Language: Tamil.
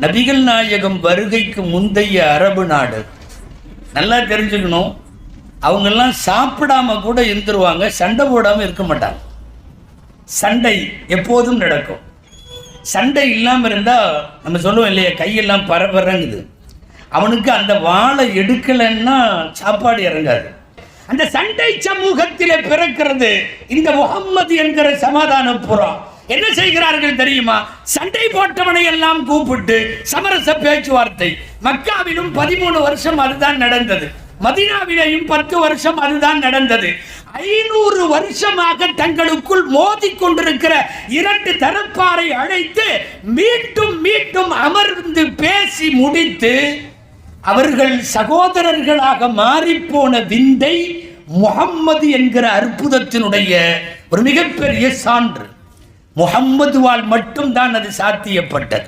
நபிகள் நாயகம் வருகைக்கு முந்தைய அரபு நாடு. நல்லா தெரிஞ்சுக்கணும். அவங்கெல்லாம் சாப்பிடாம கூட இருந்துருவாங்க சண்டை போடாமல் இருக்க மாட்டாங்க. சண்டை எப்போதும் நடக்கும். சண்டை இல்லாமல் இருந்தால் நம்ம சொல்லுவோம் இல்லையா கையெல்லாம் பரபரங்குது. அவனுக்கு அந்த வாழை எடுக்கலைன்னா சாப்பாடு இறங்காது. அந்த சண்டை சமூகத்திலே பிறக்கிறது இந்த முகம்மது என்கிற சமாதான புறம் என்ன செய்கிறார்கள் தெரியுமா? சண்டை போட்டவனை எல்லாம் கூப்பிட்டு சமரச பேச்சுவார்த்தை. மக்காவிலும் பதிமூணு வருஷம் அதுதான் நடந்தது. மதினாவிலேயும் பத்து வருஷம் அதுதான் நடந்தது. ஐநூறு வருஷமாக தங்களுக்குள் மோதி கொண்டிருக்கிற இரண்டு தரப்பாரை அழைத்து மீண்டும் மீண்டும் அமர்ந்து பேசி முடித்து அவர்கள் சகோதரர்களாக மாறிப்போன விந்தை முகம்மது என்கிற அற்புதத்தினுடைய ஒரு மிகப்பெரிய சான்று. முகம்மதுவால் மட்டும்தான் அது சாத்தியப்பட்டது.